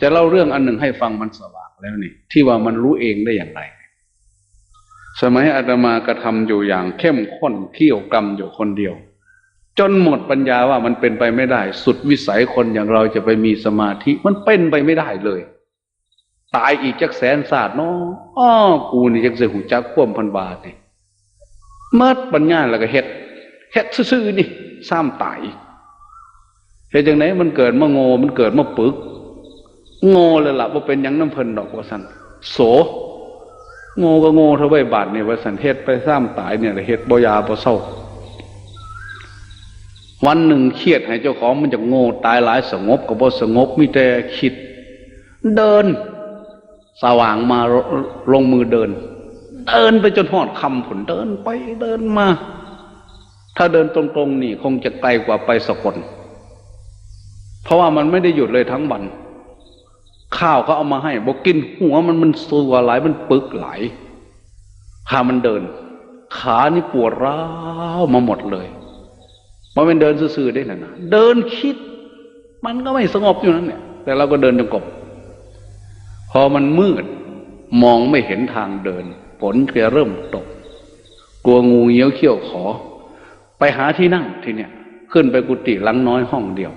จะเล่าเรื่องอันหนึ่งให้ฟังมันสว่างแล้วนี่ ที่ว่ามันรู้เองได้อย่างไร สมัยอาตมากระทำอยู่อย่างเข้มข้นเขี่ยวกรรมอยู่คนเดียว จนหมดปัญญาว่ามันเป็นไปไม่ได้ สุดวิสัยคนอย่างเราจะไปมีสมาธิ มันเป็นไปไม่ได้เลย ตายอีกจักแสนศาสตร์เนาะอ้อกูนี่จักเสียหูจักคว่ำพันบาทนี่เมื่อปัญญาแล้วก็เฮ็ดเฮ็ดซื่อๆนี่ซ้ำตายอีกเฮ็ดจังไหนมันเกิดมาโง่มันเกิดมาปึก โง่เลยล่ะว่าเป็นยังน้ำเพลินดอกว่าสันโสโง่ก็โง่เท่าใบบาทเนี่ยว่าสันเฮ็ดไปซ้ำตายเนี่ยเฮ็ดบยาบ่เศร้า วันหนึ่งเครียดให้เจ้าของมันจะโง่ตายหลายสงบก็บ่สงบมีแต่คิด เดิน สว่างมาลงมือเดิน เดินไปจนหอดคำผลเดินไปเดินมา ถ้าเดินตรงๆนี่ คงจะไกลกว่าไปสกลเพราะว่ามันไม่ได้หยุดเลยทั้งวัน ข้าวก็เอามาให้บอกกินหัวมันมันสัวไหลมันปึกไหลขามันเดิน ขานี่ปวดร้าวมาหมดเลย มันเป็นเดินซื่อๆได้นะนะเดินคิด มันก็ไม่สงบอยู่นั่นเนี่ย แต่เราก็เดินจงกรมพอมันมืด มองไม่เห็นทางเดินฝนจะเริ่มตก กลัวงูเงี้ยวเขี้ยวขอ ไปหาที่นั่งทีเนี้ยขึ้นไปกุฏิหลังน้อยห้องเดียว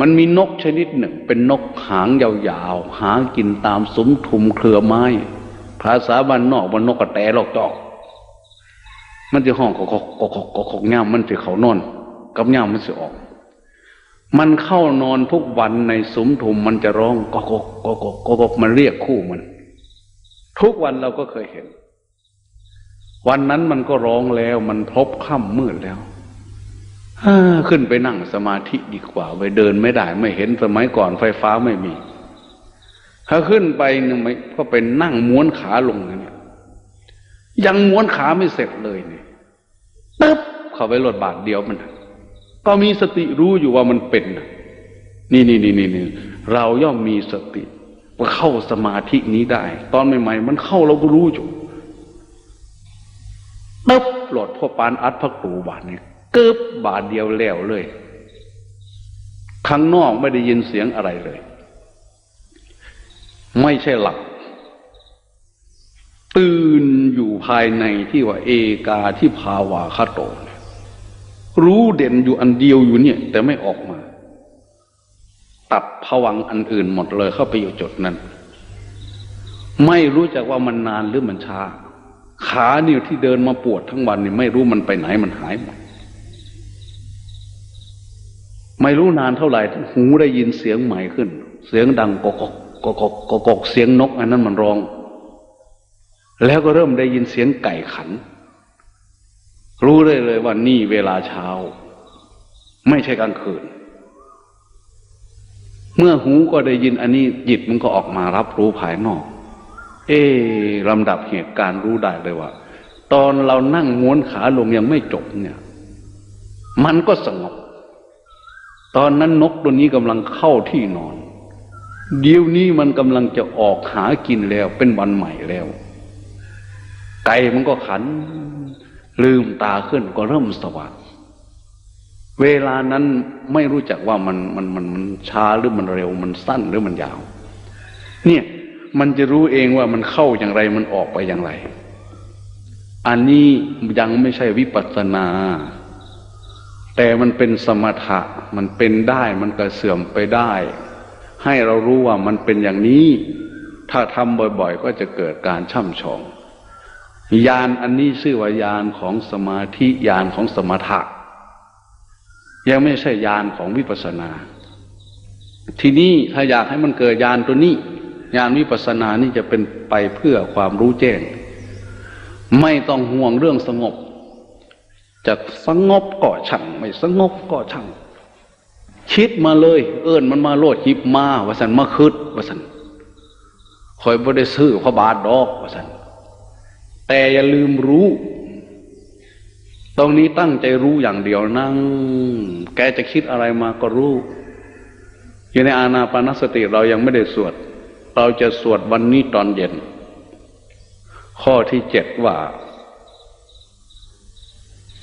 มันมีนกชนิดหนึ่ง เป็นนกหางยาวๆ หากินตามสมทุมเครือไม้ ภาษาบ้านนอกมันนกกระแตลอกจอก มันจะห้องกอกกอกกอกกง่ามมันจะเขานอน กับง่ามมันจะออก มันเข้านอนทุกวันในสมทุมมันจะร้องกอกกอกกอกกมันเรียกคู่มัน ทุกวันเราก็เคยเห็น วันนั้นมันก็ร้องแล้ว มันพบค่ำมืดแล้ว ขึ้นไปนั่งสมาธิดีกว่าไปเดินไม่ได้ไม่เห็นสมัยก่อนไฟฟ้าไม่มี ถ้าขึ้นไปเนี่ยก็เป็นนั่งม้วนขาลงเนี่ยยังม้วนขาไม่เสร็จเลยเนี่ยตึ๊บเข้าไปรถบาทเดียวมัน ก็มีสติรู้อยู่ว่ามันเป็นนี่นี่นี่นี่นี่เราย่อมมีสติว่าเข้าสมาธินี้ได้ ตอนใหม่ๆมันเข้าเราก็รู้อยู่ตึ๊บหลดพ่อปานอัดพักตูบาทเนี่ย กึบบาทเดียวแล้วเลยข้างนอกไม่ได้ยินเสียงอะไรเลย ไม่ใช่หลับตื่นอยู่ภายในที่ว่า เอกาที่ภาวาคาโต รู้เด่นอยู่อันเดียวอยู่เนี่ย แต่ไม่ออกมา ตัดผวังอันอื่นหมดเลยเข้าไปอยู่จุดนั้น ไม่รู้จักว่ามันนานหรือมันช้า ขาเนี่ยที่เดินมาปวดทั้งวันนี่ไม่รู้มันไปไหนมันหายหมด ไม่รู้นานเท่าไหร่หูได้ยินเสียงใหม่ขึ้น เสียงดังกอกกอกกกกเสียงนก อันนั้นมันร้อง แล้วก็เริ่มได้ยินเสียงไก่ขัน รู้ได้เลยว่านี่เวลาเช้า ไม่ใช่กลางคืน เมื่อหูก็ได้ยินอันนี้จิตมันก็ออกมารับรู้ภายนอก เอ๊ลำดับเหตุการณ์รู้ได้เลยว่า ตอนเรานั่งม้วนขาลงยังไม่จบเนี่ย มันก็สงบ ตอนนั้นนกตัวนี้กำลังเข้าที่นอน เดี๋ยวนี้มันกำลังจะออกหากินแล้ว เป็นวันใหม่แล้ว ไก่มันก็ขัน ลืมตาขึ้นก็เริ่มสว่างเวลานั้นไม่รู้จักว่ามันมันมันมันช้าหรือมันเร็ว มันสั้นหรือมันยาว เนี่ยมันจะรู้เองว่ามันเข้าอย่างไรมันออกไปอย่างไร อันนี้ยังไม่ใช่วิปัสสนา แต่มันเป็นสมถะมันเป็นได้มันก็เสื่อมไปได้ ให้เรารู้ว่ามันเป็นอย่างนี้ ถ้าทำบ่อยๆ ก็จะเกิดการช่ำชองยานอันนี้ชื่อว่ายานของสมาธิยานของสมถะ ยังไม่ใช่ยานของวิปัสสนา ทีนี้ถ้าอยากให้มันเกิดยานตัวนี้ ยานวิปัสสนานี่จะเป็นไปเพื่อความรู้แจ้ง ไม่ต้องห่วงเรื่องสงบ จะสงบก็ช่างไม่สงบก็ช่างคิดมาเลย เอิญมันมาโลดหิบมาวาสันมาคืดวาสันคอยบ่ได้ซื้อพระบาทดอกวาสันแต่อย่าลืมรู้ ตรงนี้ตั้งใจรู้อย่างเดียวนั่ง แกจะคิดอะไรมาก็รู้ อยู่ในอาณาปานสติเรายังไม่ได้สวด เราจะสวดวันนี้ตอนเย็น ข้อที่เจ็ดว่า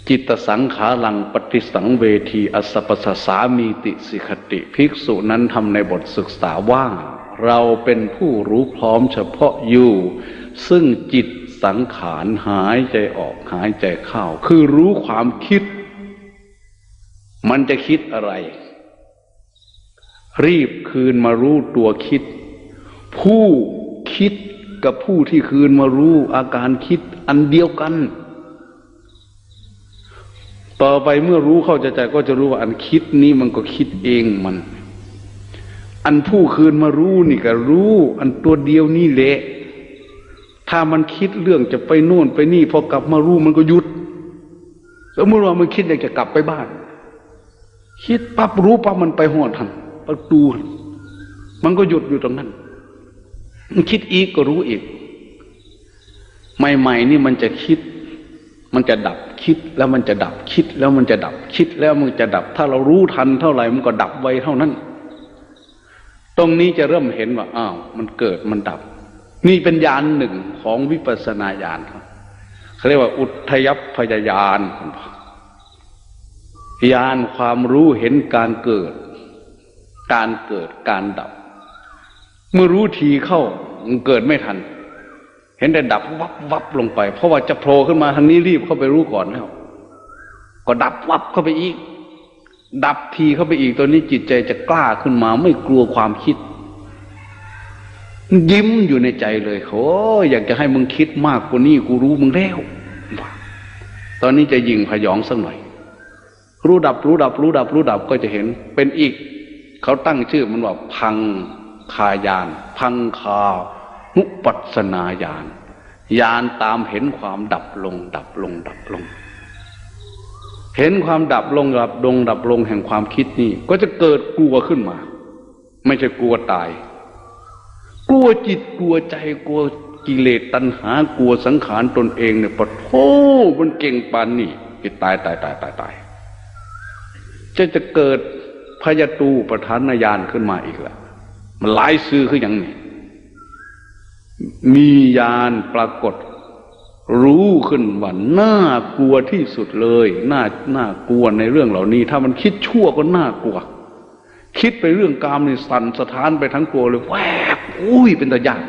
จิตสังขารังปฏิสังเวทีอสปสสามีติสิกติภิกษุนั้นทำในบทศึกษาว่า เราเป็นผู้รู้พร้อมเฉพาะอยู่ ซึ่งจิตสังขารหายใจออกหายใจเข้า คือรู้ความคิด มันจะคิดอะไร รีบคืนมารู้ตัวคิด ผู้คิดกับผู้ที่คืนมารู้อาการคิดอันเดียวกัน ต่อไปเมื่อรู้เข้าใจใจก็จะรู้ว่าอันคิดนี้มันก็คิดเองมัน อันผู้คืนมารู้นี่ก็รู้ อันตัวเดียวนี่แหละ ถ้ามันคิดเรื่องจะไปโน่นไปนี่พอกลับมารู้มันก็หยุด สมมติว่ามันคิดอยากจะกลับไปบ้าน คิดปั๊บรู้ปั๊บมันไปหอดทันประตูมันก็หยุดอยู่ตรงนั้น มันคิดอีกก็รู้อีก ใหม่ ๆ นี่มันจะคิด มันจะดับ คิดแล้วมันจะดับคิดแล้วมันจะดับคิดแล้วมันจะดับ ถ้าเรารู้ทันเท่าไหร่มันก็ดับไวเท่านั้น ตรงนี้จะเริ่มเห็นว่าอ้าวมันเกิดมันดับ นี่เป็นญาณหนึ่งของวิปัสสนาญาณครับเขาเรียกว่า อุทยพยญาณญาณความรู้เห็นการเกิด การเกิดการดับ เมื่อรู้ทีเข้ามันเกิดไม่ทัน เห็นแต่ดับวับวับลงไป เพราะว่าจะโผล่ขึ้นมาทางนี้รีบเข้าไปรู้ก่อนแล้วก็ดับวับเข้าไปอีก ดับทีเข้าไปอีกตัวนี้จิตใจจะกล้าขึ้นมา ไม่กลัวความคิด ยิ้มอยู่ในใจเลยโอ้อยากจะให้มึงคิดมากกว่านี้กูรู้มึงแล้วตอนนี้จะยิงพยองสักหน่อย รู้ดับรู้ดับ รู้ดับ รู้ดับก็จะเห็น เป็นอีก เขาตั้งชื่อมันว่าพังคายาน พังคา นุปัสนาญาณญาณตามเห็นความดับลง ดับลง ดับลง เห็นความดับลงดับลงดับลงแห่งความคิดนี่ ก็จะเกิดกลัวขึ้นมา ไม่ใช่กลัวตาย กลัวจิตกลัวใจกลัวกิเลสตัณหากลัวสังขารตนเองเนี่ยปะโทมันเก่งปานนี่จิตตายตายตายตายตายจะจะเกิดพยตูประธานญาณขึ้นมาอีกแล้วมันหลายซื้อคืออย่างนี้ มีญาณปรากฏ รู้ขึ้นว่าน่ากลัวที่สุดเลยน่าน่ากลัวในเรื่องเหล่านี้ ถ้ามันคิดชั่วก็น่ากลัว คิดไปเรื่องกามนี่สั่นสะท้านไปทั้งตัวเลยแวบอุ้ยเป็นตะยาน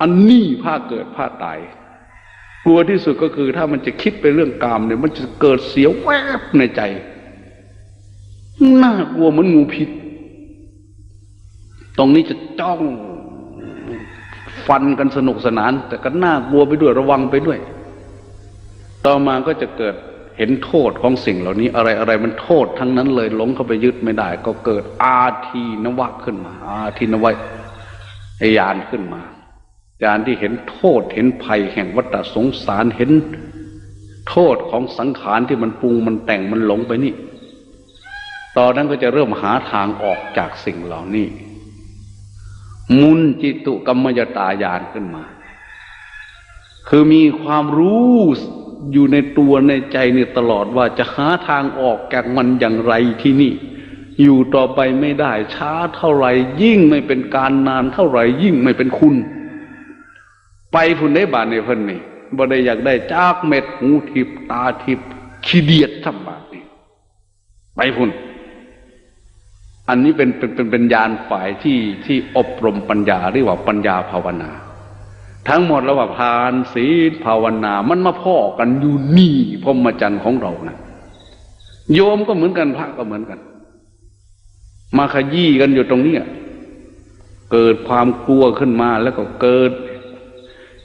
อันนี้ผ้าเกิดผ้าตายกลัวที่สุดก็คือถ้ามันจะคิดไปเรื่องกามเนี่ยมันจะเกิดเสียวแวบในใจน่ากลัวเหมือนงูพิษ ตรงนี้จะจ้อง ฟันกันสนุกสนาน แต่ก็น่ากลัวไปด้วยระวังไปด้วย ต่อมาก็จะเกิดเห็นโทษของสิ่งเหล่านี้ อะไรอะไรมันโทษทั้งนั้นเลยหลงเข้าไปยึดไม่ได้ ก็เกิดอาทีนวะขึ้นมา อาทีนวะยานขึ้นมายานที่เห็นโทษเห็นภัยแห่งวัฏสงสารเห็นโทษของสังขารที่มันปรุงมันแต่งมันหลงไปนี่ ตอนนั้นก็จะเริ่มหาทางออกจากสิ่งเหล่านี้ มุนจิตุกรรมยตายานขึ้นมา คือมีความรู้อยู่ในตัวในใจเนี่ตลอดว่าจะหาทางออกจากมันอย่างไรที่นี่ อยู่ต่อไปไม่ได้ ช้าเท่าไหร่ยิ่งไม่เป็นการนานเท่าไหร่ยิ่งไม่เป็นคุณ ไปพุ่นได้บาทในเพิ่นนี่บ่ได้อยากได้จากเม็ดหูทิพตาทิพขี้เดียดทำบาทนี่ไปพุ่น อันนี้เป็นเป็นเป็นเป็นญาณฝ่ายที่ที่อบรมปัญญาเรียกว่าปัญญาภาวนา ทั้งหมดระหว่างพานศีลภาวนา มันมาพ่อกันอยู่นี่พรหมจรรย์ของเรานะโยมก็เหมือนกันพระก็เหมือนกัน มาขยี้กันอยู่ตรงเนี้ยเกิดความกลัวขึ้นมาแล้วก็เกิด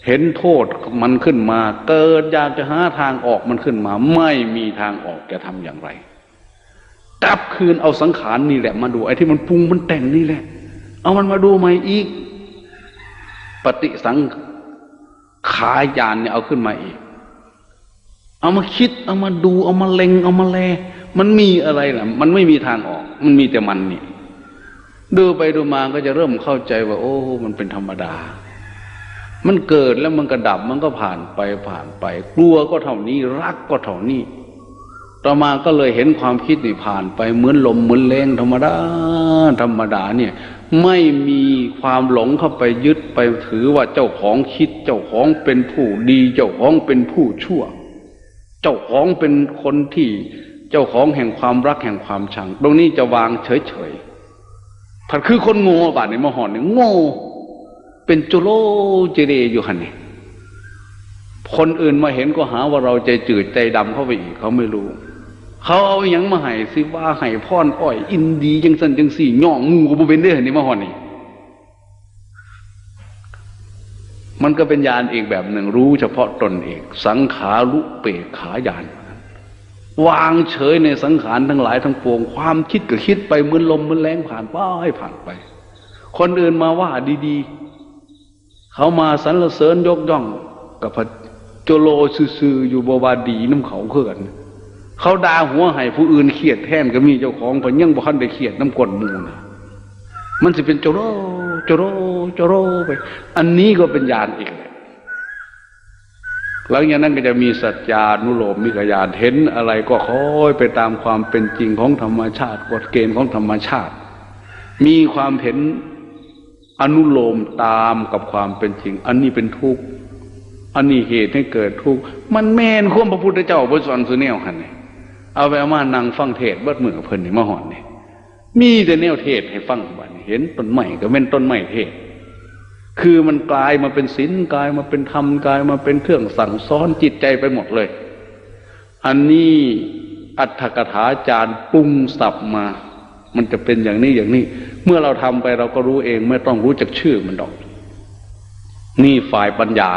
เห็นโทษมันขึ้นมา เกิดอยากจะหาทางออกมันขึ้นมา ไม่มีทางออกจะทำอย่างไร กลับคืนเอาสังขารนี่แหละมาดู ไอ้ที่มันปรุงมันแต่งนี่แหละ เอามันมาดูใหม่อีก ปฏิสังขายานเนี่ยเอาขึ้นมาอีก เอามาคิด เอามาดู เอามาเล็ง เอามาแล มันมีอะไรล่ะ มันไม่มีทางออก มันมีแต่มันนี่ดูไปดูมาก็จะเริ่มเข้าใจว่า โอ้ มันเป็นธรรมดา มันเกิดแล้วมันก็ดับมันก็ผ่านไปผ่านไป กลัวก็เท่านี้ รักก็เท่านี้ ต่อมาก็เลยเห็นความคิดนี่ผ่านไปเหมือนลมเหมือนแรงธรรมดาธรรมดาเนี่ยไม่มีความหลงเข้าไปยึดไปถือว่าเจ้าของคิด เจ้าของเป็นผู้ดี เจ้าของเป็นผู้ชั่ว เจ้าของเป็นคนที่เจ้าของแห่งความรักแห่งความชัง ตรงนี้จะวางเฉยๆผัดคือคนโง่บาดในมหอนเนี่ยโง่ เป็นจุโลเจเรอยู่หันนี่ คนอื่นมาเห็นก็หาว่าเราใจจืดใจดำเข้าไปอีกเขาไม่รู้ เขาเอาอหยังมาให้สิว่าให้พ่อนอ้อย อินดีจังสันจังสี่ย่องงูก็บ่เป็นเด้อนี่มาหอนี่มันก็เป็นญาณอีกแบบหนึ่งรู้เฉพาะตนเอง สังขารุเปกขายานวางเฉยในสังขารทั้งหลายทั้งปวง ความคิดก็คิดไปเหมือนลมเหมือนแรงผ่านไปผ่านไป คนอื่นมาว่าดี ๆ เขามาสรรเสริญยกย่องกับพระ จโลซื่ออยู่บวาดีน้ำเขาเขื่อนเขาด่าหัวให้ผู้อื่นเครียดแทนก็มีเจ้าของเพนยังบ่คันได้เครียดน้ำกลนมูนะมันจะเป็นโจโรโจโรโจโรไป อันนี้ก็เป็นญาณอีกแหละหลังจากนั้นก็จะมีสัจจานุโลมมิกญาณเห็นอะไรก็คอยไปตามความเป็นจริงของธรรมชาติ กฎเกณฑ์ของธรรมชาติ มีความเห็นอนุโลมตามกับความเป็นจริง อันนี้เป็นทุกข์ อันนี้เหตุให้เกิดทุกข์มันแม่นควมพระพุทธเจ้าบนสอนสุเนวหันนี่เอาไปมานั่งฟังเทศเบิดมือเพิ่นนี่มาหอนนี่มีแต่แนวเทศให้ฟังบัดนี้เห็นต้นไม้ก็เป็นต้นไม้เทศ คือมันกลายมาเป็นศีลกลายมาเป็นธรรมกลายมาเป็นเครื่องสั่งสอนจิตใจไปหมดเลย อันนี้อัตถกถาจารย์ปรุงสับมา มันจะเป็นอย่างนี้อย่างนี้ เมื่อเราทำไปเราก็รู้เองไม่ต้องรู้จักชื่อมันดอก นี่ฝ่ายปัญญา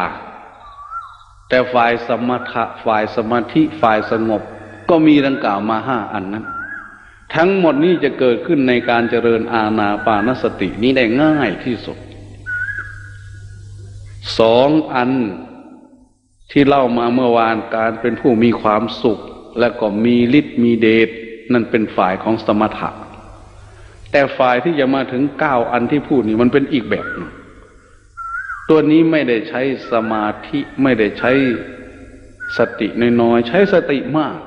แต่ฝ่ายสมถะฝ่ายสมาธิฝ่ายสงบ ก็มีดังกล่าวมาห้าอันนั้น ทั้งหมดนี้จะเกิดขึ้นในการเจริญอาณาปานสตินี้ได้ง่ายที่สุดสองอันที่เล่ามาเมื่อวานการเป็นผู้มีความสุข และก็มีฤทธิ์มีเดชนั่นเป็นฝ่ายของสมถะ แต่ฝ่ายที่จะมาถึงเก้าอันที่พูดนี่มันเป็นอีกแบบนึง ตัวนี้ไม่ได้ใช้สมาธิไม่ได้ใช้สติน้อยๆใช้สติมาก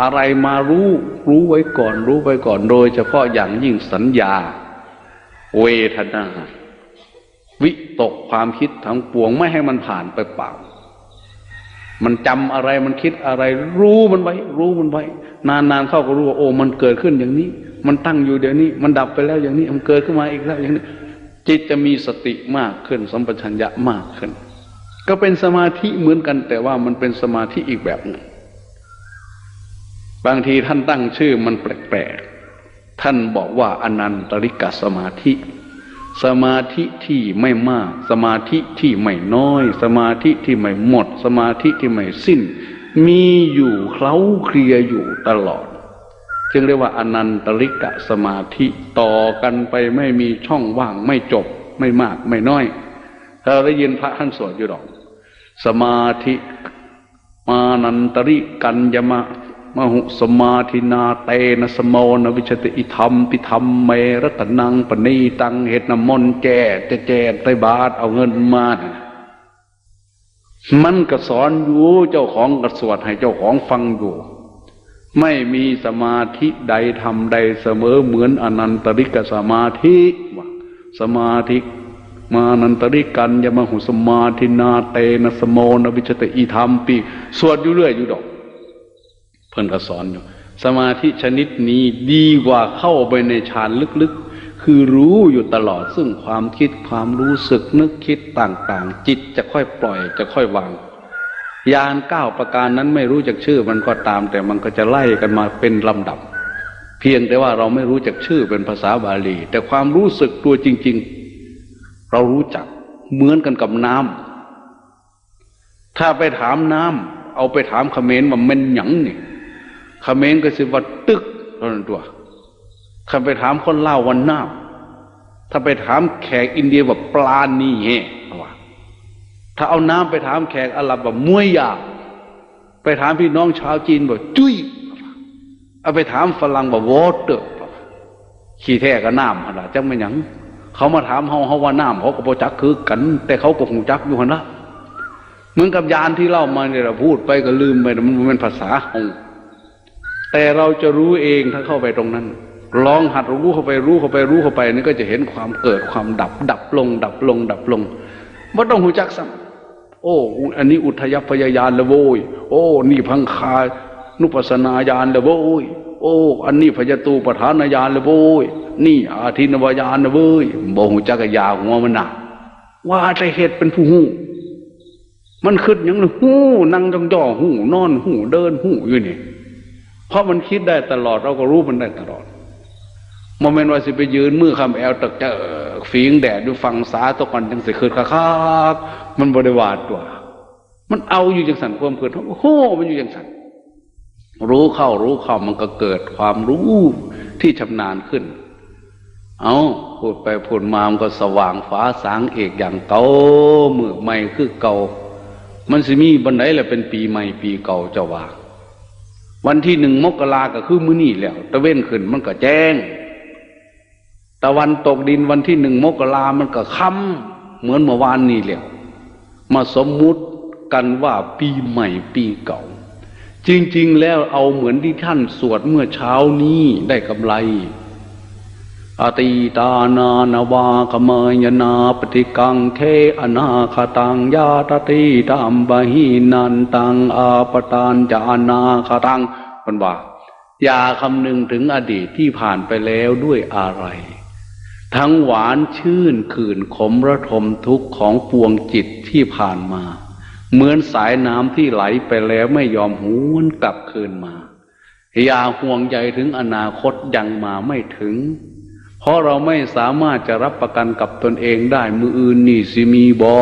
อะไรมารู้รู้ไว้ก่อน รู้ไว้ก่อนโดย เฉพาะอย่างยิ่งสัญญา เวทนา วิตกความคิดทั้งปวงไม่ให้มันผ่านไปเปล่า มันจำอะไรมันคิดอะไร รู้มันไว้ รู้มันไว้ นานๆเข้าก็รู้ว่าโอ้มันเกิดขึ้นอย่างนี้ มันตั้งอยู่เดี๋ยวนี้ มันดับไปแล้วอย่างนี้มันเกิดขึ้นมาอีกแล้วอย่างนี้ จิตจะมีสติมากขึ้น สัมปชัญญะมากขึ้น ก็เป็นสมาธิเหมือนกัน แต่ว่ามันเป็นสมาธิอีกแบบหนึ่ง บางทีท่านตั้งชื่อมันแปลกๆ ท่านบอกว่าอนันตริกสมาธิ สมาธิที่ไม่มาก สมาธิที่ไม่น้อย สมาธิที่ไม่หมด สมาธิที่ไม่สิ้น มีอยู่เคล้าเคลียอยู่ตลอด จึงเรียกว่าอนันตริกะสมาธิต่อกันไปไม่มีช่องว่างไม่จบไม่มากไม่น้อยเราได้ยินพระท่านสวดอยู่ดอก สมาธิมานันตริกัญญมะมหุสมาธินาเตนะสมโมนวิชติอิธรรมปิธรรมเมรตนังปณีตังเหตุนมนต์แจจะแจไตบาทเอาเงินมา มันก็สอนอยู่เจ้าของกระสวดให้เจ้าของฟังอยู่ ไม่มีสมาธิใดทำใดเสมอเหมือนอนันตริกสมาธิว่าสมาธิมานันตริกันยมหุสมาธินาเตนะสมโมนวิชตอิธรรมปีสวดอยู่เรื่อยอยู่ดอก เพิ่นก็สอนอยู่ สมาธิชนิดนี้ดีกว่าเข้าไปในฌานลึกๆ คือรู้อยู่ตลอดซึ่งความคิดความรู้สึกนึกคิดต่างๆ จิตจะค่อยปล่อยจะค่อยวาง ยานเก้าประการนั้นไม่รู้จักชื่อมันก็ตาม แต่มันก็จะไล่กันมาเป็นลำดับ เพียงแต่ว่าเราไม่รู้จักชื่อเป็นภาษาบาลี แต่ความรู้สึกตัวจริง ๆ เรารู้จักเหมือนกันกับน้ำถ้าไปถามน้ำเอาไปถามเขมรว่ามันหยังนี่เขมรก็สิว่าตึกเท่านั้นตัวถ้าไปถามคนเล่าวันน้ำถ้าไปถามแขกอินเดียว่าปลานี่แห่ว่า ถ้าเอาน้ำไปถามแขกอาหรับว่ามวยยาไปถามพี่น้องชาวจีนว่าจุ้ยเอาไปถามฝรั่งว่าวอเตอร์ขี้แท้กับน้ำขนาดจังไม่หยัง เขามาถามเฮาเฮาว่าน้ำเขาก็บ่จักคือกัน แต่เขาก็หูจักอยู่หันละเหมือนกับยานที่เล่ามาเนี่ยเราพูดไปก็ลืมไปมันเป็นภาษาของแต่เราจะรู้เองถ้าเข้าไปตรงนั้น ลองหัดรู้เข้าไปรู้เข้าไปรู้เข้าไปนี่ก็จะเห็นความเกิดความดับ ดับลง ดับลง ดับลงไม่ต้องหูจักซ้ โอ้ อันนี้อุทยพยายานละโวยโอ้ นี่พังคานุปัสนาญาณละโวยโอ้ อันนี้พยตูปฐานญาณละโวยนี่อาทินวายานละเว้ยบ่หูจักยาหัวมันหนักว่าแต่เหตุเป็นผู้หูมันขึ้นยังหูนั่งจ้องจ่อหูนอนหูเดินหูอยู่นี่เพราะมันคิดได้ตลอดเราก็รู้มันได้ตลอด โมเมนต์ว่าสิไปยืนมือคำแอลตกจอฝีงแดดดูฟังสาตกกันจังสิคืนคักมันบริวารตัว มันเอาอยู่จังสันความเกิดโอ้โหมันอยู่จังสันรู้เข้ารู้เข้ามันก็เกิดความรู้ที่ชำนาญขึ้น เอาพูดไปพูดมามันก็สว่างฟ้าสางเอกอย่างเก่าเมื่อใหม่คือเก่า มันสิมีบันไดแหละเป็นปีใหม่ปีเก่าจ้าว่า วันที่หนึ่งมกราก็คือมื้อนี้แล้ว ตะเว้นขึ้นมันก็แจ้ง ตะวันตกดินวันที่หนึ่งมกรามันก็ค่ำเหมือนเมื่อวานนี้แล้วมาสมมุติกันว่าปีใหม่ปีเก่า จริง ๆ แล้วเอาเหมือนที่ท่านสวดเมื่อเช้านี้ได้กำไรอติตานานาวาคมยนาปฏิกังเทอนาคตังยาตติตามบาหินันตังอาปตานจานาคตังมันว่าอย่าคำนึงถึงอดีตที่ผ่านไปแล้วด้วยอะไร ทั้งหวานชื่นขื่นขมระทมทุกข์ของปวงจิตที่ผ่านมา เหมือนสายน้ำที่ไหลไปแล้วไม่ยอมหวนกลับคืนมา อย่าห่วงใยถึงอนาคตยังมาไม่ถึง เพราะเราไม่สามารถจะรับประกันกับตนเองได้มืออื่นนี่สิมีบอ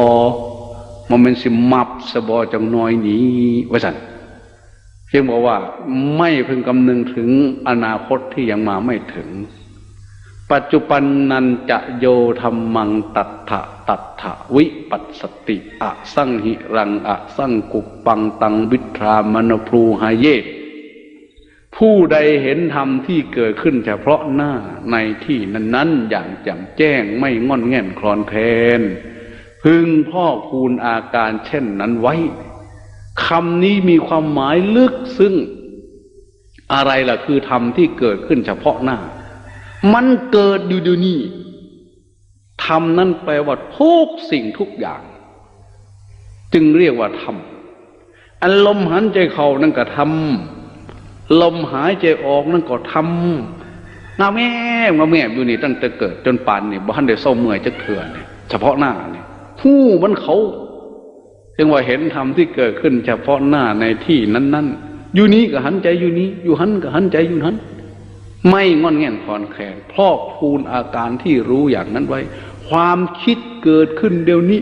มันเป็นสิมับสบอจังน้อยนี้ว่าสันเพียงบอกว่าไม่พึงกำนึงถึงอนาคตที่ยังมาไม่ถึง ปัจจุบันนันจะโยธรรมังตัทธะตัทธะวิปัสสติอะสังหิรังอะสังกุปปังตังวิทรามนพลูหายเยผู้ใดเห็นธรรมที่เกิดขึ้นเฉพาะหน้าในที่นั้นๆ อย่างแจ่มแจ้งไม่งอนแง่นคลอนแคลนพึงพ่อคูณอาการเช่นนั้นไว้คำนี้มีความหมายลึกซึ่งอะไรล่ะคือธรรมที่เกิดขึ้นเฉพาะหน้า มันเกิดอยู่เดี๋ยวนี้ธรรมนั้นแปลว่าทุกสิ่งทุกอย่าง จึงเรียกว่าธรรมอันลมหันใจเข้านั่นก็ธรรมลมหายใจออกนั่นก็ทำงาแม่งาแม่อยู่นี่ตั้งแต่เกิดจนป่านนี่บ้านเดี๋ยวเศร้าเมื่อยจะเถื่อนเนี่ยเฉพาะหน้าเนี่ยผู้มันเขาจึงว่าเห็นธรรมที่เกิดขึ้น เฉพาะหน้าในที่นั้นๆอยู่นี้ก็หันใจอยู่นี้ อยู่หันก็หันใจอยู่นั้น ไม่งอนแง่นคอนแคลนพอกพูนอาการที่รู้อย่างนั้นไว้ ความคิดเกิดขึ้นเดี๋ยวนี้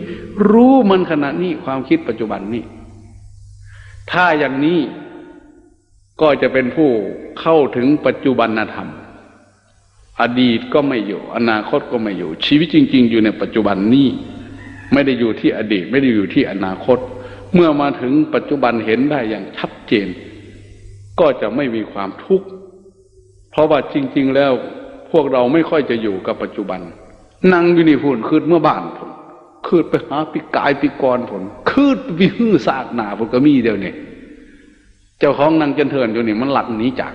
รู้มันขณะนี้ความคิดปัจจุบันนี้ ถ้าอย่างนี้ก็จะเป็นผู้เข้าถึงปัจจุบันธรรม อดีตก็ไม่อยู่ อนาคตก็ไม่อยู่ ชีวิตจริง ๆ อยู่ในปัจจุบันนี้ ไม่ได้อยู่ที่อดีต ไม่ได้อยู่ที่อนาคต เมื่อมาถึงปัจจุบันเห็นได้อย่างชัดเจน ก็จะไม่มีความทุกข์ เพราะว่าจริง ๆ แล้วพวกเราไม่ค่อยจะอยู่กับปัจจุบัน นั่งอยู่ในหุ่นคืดเมื่อบ้านผมคืดไปหาปีกายปีกรผลคืดไปหื้อสากหนาผมก็มีเดียวเนี่ยเจ้าของนางจันเทินอยู่นี่มันหลักหนีจาก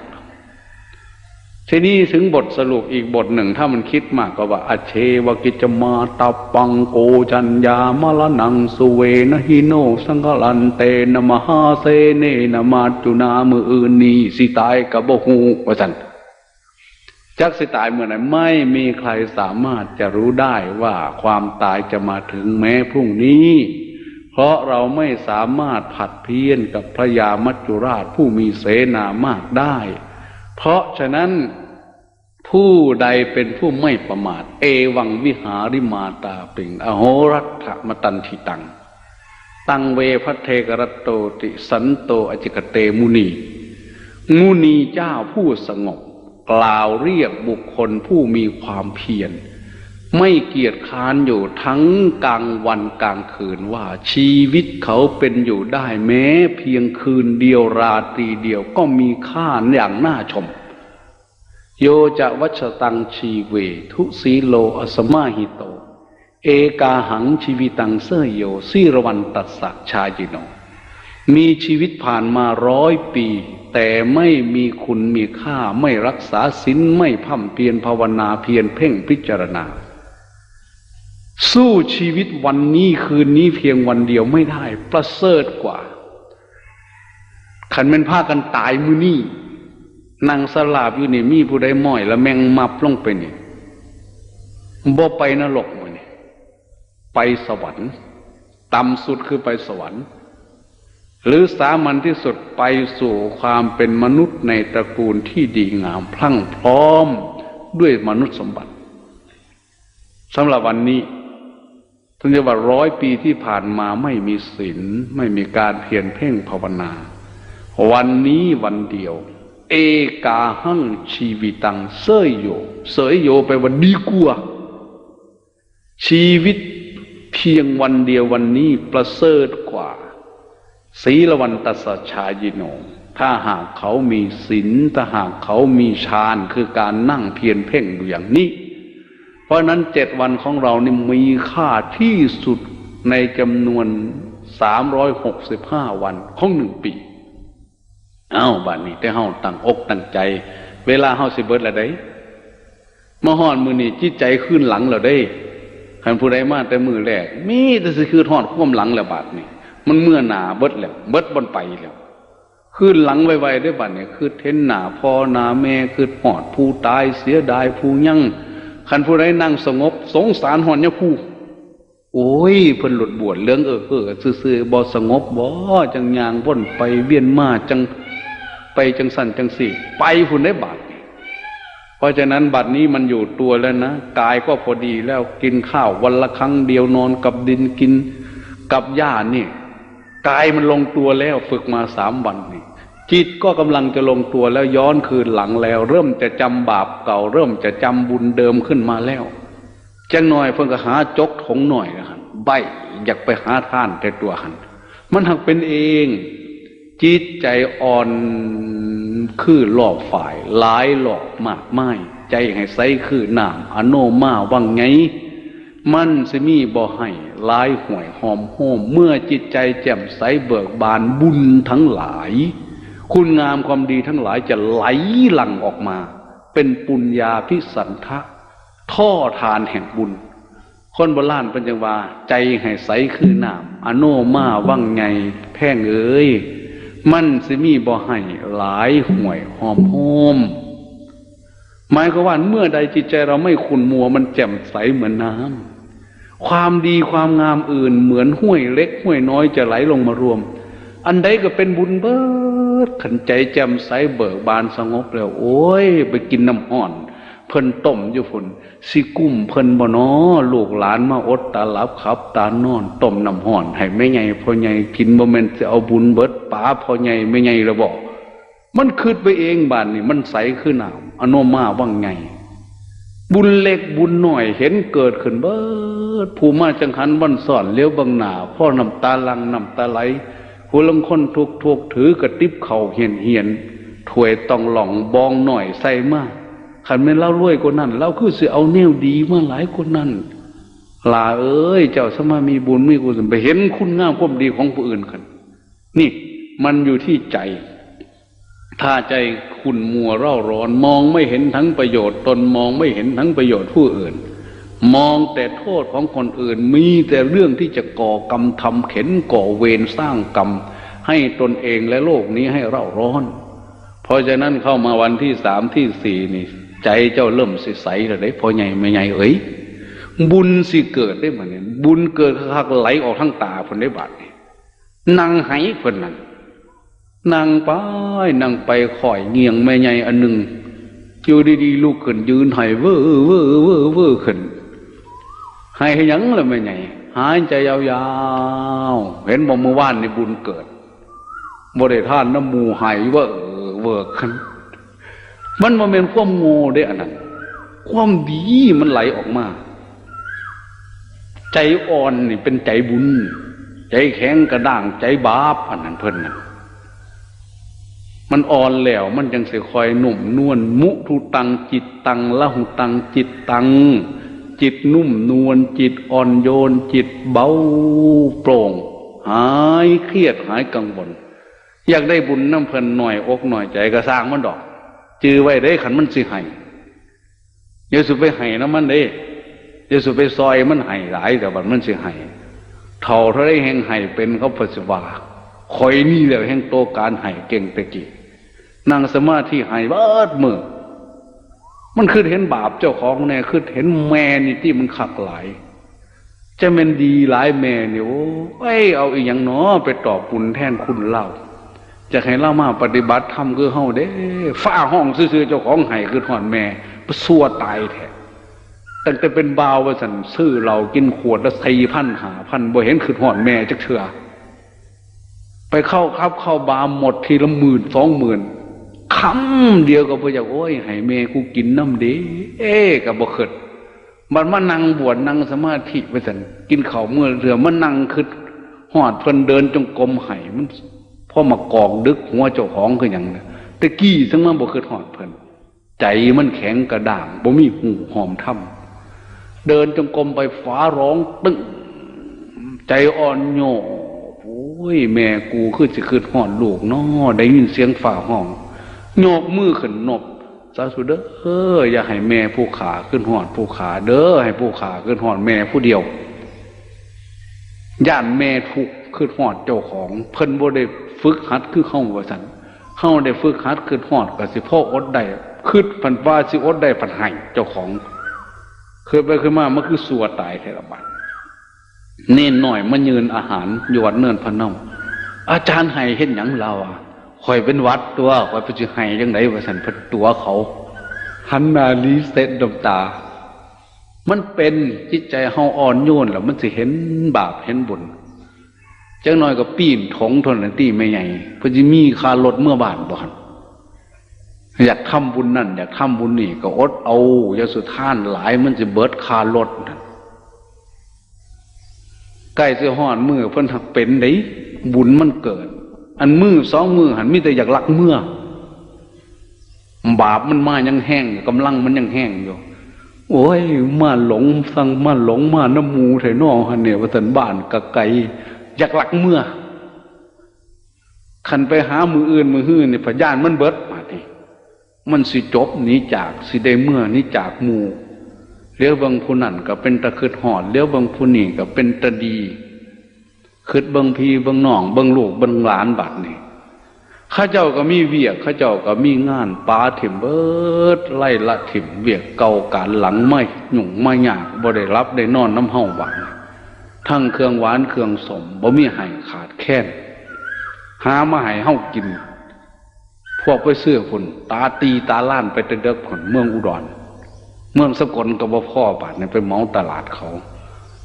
ทีนี้ถึงบทสรุปอีกบทหนึ่ง ถ้ามันคิดมากก็ว่าอเชวกิจมาตาปังโกจัญญามลนังสุเวนหิโน สังกลันเตนมหาเสเนนมาจุนามืออื่นนีสิตายกับบหูว่าสัน จักสิตายเมื่อไหร่ไม่มีใครสามารถจะรู้ได้ว่าความตายจะมาถึงแม้พรุ่งนี้ เพราะเราไม่สามารถผัดเพี้ยนกับพระยามัจจุราชผู้มีเสนามากได้ เพราะฉะนั้นผู้ใดเป็นผู้ไม่ประมาท เอวังวิหาริมาตาปิง อโหรัตมตันทิตัง ตังเวพระเทกรตโตติสันโตอจิกเตมุนี มุนีเจ้าผู้สงบ กล่าวเรียกบุคคลผู้มีความเพียรไม่เกียจค้านอยู่ทั้งกลางวันกลางคืนว่าชีวิตเขาเป็นอยู่ได้แม้ เพียงคืนเดียวราตรีเดียวก็มีค่าอย่างน่าชม โยจะวัชตังชีเว ทุสีโลอสมาหิโต เอกาหังชีวิตังเสยโยสิรวันตัสสะชาจิโน มีชีวิตผ่านมาร้อยปี แต่ไม่มีคุณมีค่าไม่รักษาศีลไม่พั่มเพียรภาวนาเพียรเพ่งพิจารณา สู้ชีวิตวันนี้คืนนี้เพียงวันเดียวไม่ได้ ประเสริฐกว่า ขันเป็นผ้ากันตายมือนี่นางสลาบอยู่นี่มีผู้ใดม้อยแล้วแมงมับลงไปนี่บ่ไปนรกมือนี่ไปสวรรค์ต่ำสุดคือไปสวรรค์ หรือสามัญที่สุดไปสู่ความเป็นมนุษย์ในตระกูลที่ดีงามพลั่งพร้อมด้วยมนุษย์สมบัติสำหรับวันนี้ถึงจะว่าร้อยปีที่ผ่านมาไม่มีศีลไม่มีการเพียรเพ่งภาวนา วันนี้วันเดียว เอกาหังชีวิตังเสยโยเสยโยไปวันดีกว่าชีวิตเพียงวันเดียววันนี้ประเสริฐกว่า ศีลวันตสชายิโน ถ้าหากเขามีศีลถ้าหากเขามีฌานคือการนั่งเพียรเพ่งอยู่อย่างนี้ เพราะนั้นเจ็ดวันของเรานี่มีค่าที่สุดในจำนวนสามร้อยหกสิบห้าวันของหนึ่งปี เอาบัดนนี้แต่เฮาตั้งอกตั้งใจ เวลาเฮาสิเบิดละได้มาฮอดมือนี่จิตใจขึ้นหลังแล้วได้คันผู้ใดมาแต่มือแรก มีแต่สิคือทอดควมหลังแล้วบาดนี่ มันเมื่อหนาเบิดแล้วเบิดบนไปแล้วขึ้นหลังไวๆได้บัดเนี่ยคือเทนหนาพ่อหนาแม่คือหอดผู้ตายเสียดายผู้ยั่งคันผู้ใดนั่งสงบ สงสารหอนยะผู้โอ้ยเพิ่นหลุดบวชเรื่องเออเออซื่อๆบ่สงบบ่จังยางว่นไปเวียนมาจังไปจังสั่นจังสี่ไปพุ่นได้บาดเพราะฉะนั้นบัดนี้มันอยู่ตัวแล้วนะกายก็พอดีแล้วกินข้าววันละครั้งเดียวนอนกับดินกินกับหญ้านี่ กายมันลงตัวแล้วฝึกมาสามวันนี่จิตก็กำลังจะลงตัวแล้วย้อนคืนหลังแล้ว เริ่มจะจำบาปเก่า เริ่มจะจำบุญเดิมขึ้นมาแล้วจังหน่อยเพิ่งก็หาจกถงหน่อยนะครับใบอยากไปหาท่านแต่ตัวหันมันหักเป็นเอง จิตใจอ่อนคือหลอกฝ่ายหลายหลอกมากไม่ใจให้ใสคือน้ำอโนมาวังไง มันสิมีบ่ให้ลายห่วยหอมโฮมเมื่อจิตใจแจ่มใสเบิกบานบุญทั้งหลาย คุณงามความดีทั้งหลายจะไหลหลั่งออกมา เป็นปุญญาพิสันทะ ท่อทานแห่งบุญ คนโบราณเป็นจังว่า ใจให้ใสคือน้ำอโนมาวังไงแพ่งเอ้ยมันสิมีบ่ให้หลายห่วยหอมโฮม หมายก็ว่าเมื่อใดจิตใจเราไม่ขุนมัว มันแจ่มใสเหมือนน้ำความดีความงามอื่นเหมือนห้วยเล็กห้วยน้อยจะไหลลงมารวม อันใดก็เป็นบุญเบิดขันใจแจ่มใสเบิกบานสงบแล้ว โอ้ย ไปกินน้ำอ่อน เพิ่นต้มอยู่ฝนสิกุ้มเพิ่นบ่นอลูกหลานมาอดตาลับขับ ตานอนต้มน้ำห่อนให้ไม่ไงพ่อไงกินบ่แม่นจะเอาบุญเบิดป๋าพ่อไงไม่ไงระบอกมันคืดไปเองบ้านนี่มันใสขึ้นหนาว อโนมาว่างไง บุญเล็กบุญหน่อยเห็นเกิดขึ้นเบิดผู้มาจังหันวันสอนเลี้ยวบังหนาพ่อน้ำตาลังน้ำตาไหลหัวลังคนทุกทุกถือกระติบเข่าเหียนเหียนถวยต้องหล่องบองหน่อยใส่มากขันไม่เล่ารวยกว่านั้นเล่าคือสิเอาแนวดีมาหลายคนนั้นลาเอ้ย เจ้าสมามีบุญมีกุศลไปเห็นคุณงามความดีของผู้อื่นกันนี่ มันอยู่ที่ใจ ถ้าใจคุณมัวเร่าร้อน มองไม่เห็นทั้งประโยชน์ตนมองไม่เห็นทั้งประโยชน์ผู้อื่น มองแต่โทษของคนอื่นมีแต่เรื่องที่จะก่อกรรมทำเข็นก่อเวรสร้างกรรม ให้ตนเองและโลกนี้ให้เร่าร้อน เพราะฉะนั้นเข้ามาวันที่สามที่สี่นี่ ใจเจ้าเริ่มใสใสแล้วได้พอใหญ่ไม่ใหญ่เอ้ยบุญสิเกิดได้เหมือนนี้บุญเกิดคักไหลออกทั้งตาคนได้บาดนี่นางไหคนนั้น นางไปนางไปข่อยเงียงไม่ใหญ่อันหนึ่งอยู่ดีๆลูกขึ้นยืนหายเว่อเว่อเว่อเว่อขึ้นหายยังเลยไม่ใหญ่หายใจยาวๆ เห็นบอกเมื่อวานในบุญเกิดบริท่านน้ำมูหายเว่อเว่อขึ้นมันมาเป็นความโง่ได้อันนั้นความดีมันไหลออกมา ใจอ่อนนี่เป็นใจบุญ ใจแข็งกระด้างใจบาปอันนั้นเพิ่นนั่น มันอ่อนแล้ว มันยังเสียคอยหนุ่มนวลมุทุตังจิตตังละหุตังจิตตัง จิตนุ่มนวลจิตอ่อนโยน จิตเบาโปร่ง หายเครียดหายกังวลอยากได้บุญน้ำเพลินหน่อยอกหน่อยใจก็สร้างมันดอก จื้อไว้ได้ขันมันสิให้เยสุไปให้น้ำมันเด้อย่าสุไปซอยมันให้หลายแต่บัดมันสิให้เท่าเท่าไรแห่งให้เป็นเขาปฏิวาคอยนี่แหละแห่งโตการให้เก่งตะกี้ นั่งสมาธิห้เบิดมือมันคือเห็นบาปเจ้าของเนี่ยคือเห็นแม่นี่ที่มันขักหลายจะเป็นดีหลายแม่เนี่ยโอ้ยเอาอีกอย่างเนาะไปตอบบุญแทนคุณเล่าจะให้เล่ามาปฏิบัติธรรมคือเฮาเด้ฝ้าห้องซื่อๆเจ้าของไห้คือหอนแม่ประสัวตายแท้ตั้งแต่เป็นบาวว่าสันซื้อเรากินขวดละสี่พันหาพันบ่เห็นคือหอนแม่จักเถื่อไปเข้าครับเข้าบาหมดทีละหมื่นสองหมื่น คำเดียวก็พออยากโอ้ยให้แม่กูกินน้ำเด้เอ๊กับบ่เขิดมันมานั่งบวชนั่งสมาธิไปสันกินข้าวเมื่อเรือมันนั่งคือหอดเพิ่นเดินจงกรมไห้มันพ่อมากองดึกหัวเจ้าของคืออย่างนั้นตะกี้ซึ่งมันบ่คือหอดเพิ่นใจมันแข็งกระด่างบ่มีหูหอมถ้ำเดินจงกรมไปฟ้าร้องตึ้งใจอ่อนโยโอ้ยแม่กูคือสิคือหอดลูกน้อได้ยินเสียงฝ่าห้อง โยกมือขึ้นนบสาธุเด้อเอออย่าให้แม่ผู้ขาขึ้นหอดผู้ขาเด้อให้ผู้ขาขึ้นหอดแม่ผู้เดียวย่านแม่ทุกข์คือหอดเจ้าของ เพิ่นบ่ได้ฝึกหัดคือเข้าว่าสันเข้าได้ฝึกหัดคือหอดกับสิพ่ออดได้คือพันว่าสิอดได้พันให้เจ้าของเคยไปเคยมามันคือสัวตายแทระบาดเน่นหน่อยมันยืนอาหารหยวดเนินพนมอาจารย์ให้เห็นหยังเราอะ คอยเป็นวัดตัวคอยไปจะให้ยังไงว่าสันพันตัวเขาหันนาลีเซตดมตา มันเป็นจิตใจเฮาอ่อนโยนแล้วมันสิเห็นบาปเห็นบุญจังน้อยก็ปีนถงทนนตีไม่ใหญ่เพอจะมีคารถเมื่อบานบ่อนอยากทำบุญนั่น อยากทำบุญนี่ ก็อดเอาอย่าสุท่านหลายมันจะเบิดคารถใกล้จะห่อนมือเพิ่นหักเป็นไดบุญมันเกิด อันมือสองมือหันมีแต่อยากลักเมื่อบาปมันมายังแห้งกำลังมันยังแห้งอยู่ โอ้ยมาหลงสั่งมาหลงมาน้ำมูไถนอหันเนี่ยว่าสันบ้านกะไก่อยากหลักเมื่อขันไปหามืออื่นมือหื้อเนี่ยพยานมันเบิดมาทีมันสิจบหนีจากสิได้เมื่อนี้จากหมูเลี้ยวบางผู้นั่นก็เป็นตะคืดหอดเลี้ยวบางผู้นี่ก็เป็นตะดี คืดบางพีบางหน่องบางลูกบางหลานบัดนี่ข้าเจ้าก็มีเวียกข้าเจ้าก็มีงานปาถิ่มเบิดไล่ละถิ่มเวียกเก่าการหลังไม่หยุ่งไม่ยากบ่ได้รับได้นอนน้ำเฮาหวังทั้งเครื่องหวานเครื่องสมบ่มีให้ขาดแค้นหามาให้เฮากิน พวกไปเสื้อผลตาตีตาล้านไปเด็กผลเมืองอุดร เมืองสกลกับพ่อบาดเนี่ยไปเมาตลาดเขา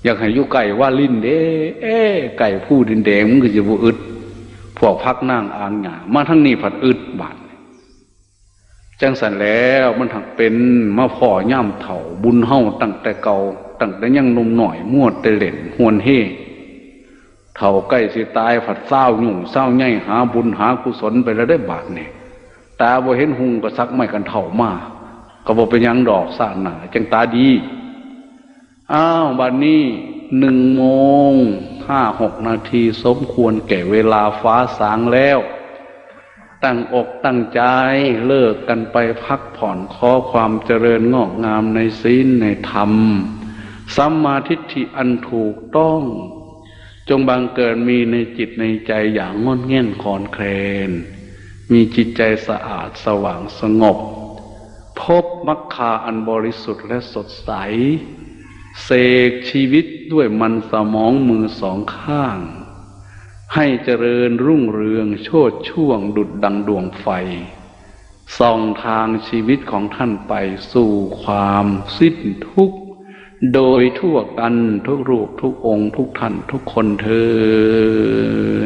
อยากให้ยุไก่ว่าลิ้นเด้เอ้ไก่ผู้ดินแดงมันก็จะบุอึดพวกพักนั่งอ่านหงามาทั้งนี้ผัดอึดบาดจังสันแล้วมันถักเป็นมาพ่อย่ำเถ่าบุญเฮาตั้งแต่เก่าตั้งแต่ยังนมหน่อยมวดแต่เหล่นหวนเฮเท่าใกล้สิตายผัดเศร้าหยุ่งเศร้าใหญ่หาบุญหากุศลไปแล้วได้บาทเนี่ยตาบ่เห็นหุงก็ซักไม่กันเท่ามาก็บอกเป็นยังดอกสาหนาจังตาดี อ้าวบัดนนี้หนึ่งโมงห้าหกนาทีสมควรแก่เวลาฟ้าสางแล้ว ตั้งอกตั้งใจเลิกกันไปพักผ่อนขอความเจริญงอกงามในศีลในธรรมสัมมาทิฏฐิอันถูกต้อง จงบังเกิดมีในจิตในใจอย่างงดเง่นคอนแคลน มีจิตใจสะอาดสว่างสงบ พบมัคคาอันบริสุทธิ์และสดใส เสกชีวิตด้วยมันสมองมือสองข้าง ให้เจริญรุ่งเรืองโชดช่วงดุดดังดวงไฟ ส่องทางชีวิตของท่านไปสู่ความสิ้นทุกข์ โดยทั่วกันทุกรูปทุกองค์ทุกท่านทุกคนเธอ